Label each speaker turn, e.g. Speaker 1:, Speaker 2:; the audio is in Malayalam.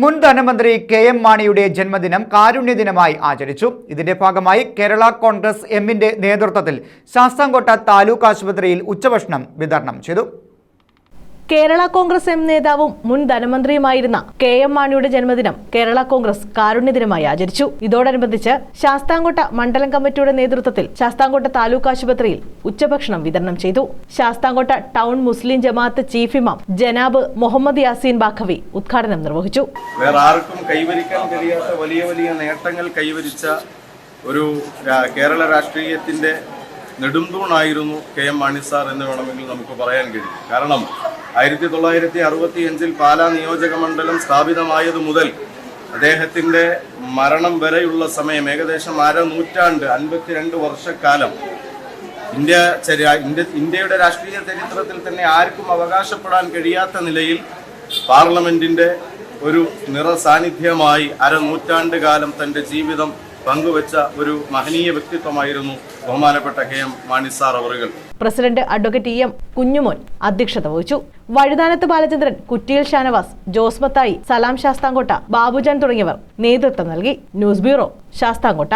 Speaker 1: മുൻ ധനമന്ത്രി കെ എം മാണിയുടെ ജന്മദിനം കാരുണ്യദിനമായി ആചരിച്ചു. ഇതിന്റെ ഭാഗമായി കേരള കോൺഗ്രസ് എമ്മിന്റെ നേതൃത്വത്തിൽ ശാസ്താംകോട്ട താലൂക്ക് ആശുപത്രിയിൽ ഉച്ചഭക്ഷണം വിതരണം ചെയ്തു.
Speaker 2: കേരള കോൺഗ്രസ് എം നേതാവും മുൻ ധനമന്ത്രിയുമായിരുന്ന കെ എം മാണിയുടെ ജന്മദിനം കേരള കോൺഗ്രസ് കാരുണ്യദിനമായി ആചരിച്ചു. ഇതോടനുബന്ധിച്ച് ശാസ്താംകോട്ട മണ്ഡലം കമ്മിറ്റിയുടെ നേതൃത്വത്തിൽ ശാസ്താംകോട്ട താലൂക്ക് ആശുപത്രിയിൽ ഉച്ചഭക്ഷണം വിതരണം ചെയ്തു. Sasthamkotta town Muslim Jamaath chief ഇമാം ജനാബ് മുഹമ്മദ് യാസീൻ ബാഖവി ഉദ്ഘാടനം നിർവഹിച്ചു.
Speaker 3: വേറെ ആർക്കും കൈവരിക്കാൻ കഴിയാത്ത വലിയ വലിയ നേട്ടങ്ങൾ കൈവരിച്ച ഒരു കേരള രാഷ്ട്രീയത്തിന്റെ നെടുംതൂണായിരുന്നു കെ എം മാണി സാർ എന്ന് വേണമെങ്കിൽ നമുക്ക് പറയാൻ കഴിയും. കാരണം ആയിരത്തി തൊള്ളായിരത്തി അറുപത്തി അഞ്ചിൽ പാലാ നിയോജക മണ്ഡലം സ്ഥാപിതമായതു മുതൽ അദ്ദേഹത്തിന്റെ മരണം വരെയുള്ള സമയം ഏകദേശം അര നൂറ്റാണ്ട് അൻപത്തിരണ്ട് വർഷക്കാലം. ഇന്ത്യ ഇന്ത്യ ഇന്ത്യയുടെ രാഷ്ട്രീയ ചരിത്രത്തിൽ തന്നെ ആർക്കും അവകാശപ്പെടാൻ കഴിയാത്ത നിലയിൽ പാർലമെന്റിന്റെ ഒരു നിറ സാന്നിധ്യമായി അരനൂറ്റാണ്ട് കാലം തന്റെ ജീവിതം പങ്കുവച്ച ഒരു മഹനീയ വ്യക്തിത്വമായിരുന്നു ബഹുമാനപ്പെട്ട കെ എം മാണിസാർ അവറുകൾ.
Speaker 2: President advocate E M Kunjumon അധ്യക്ഷത വഹിച്ചു. വഴുതാനത്ത് ബാലചന്ദ്രൻ കുറ്റിയിൽ ഷാനവാസ് ജോസ് മത്തായി സലാം ശാസ്താംകോട്ട ബാബുജാൻ തുടങ്ങിയവർ നേതൃത്വം നൽകി. News bureau Sasthamkotta.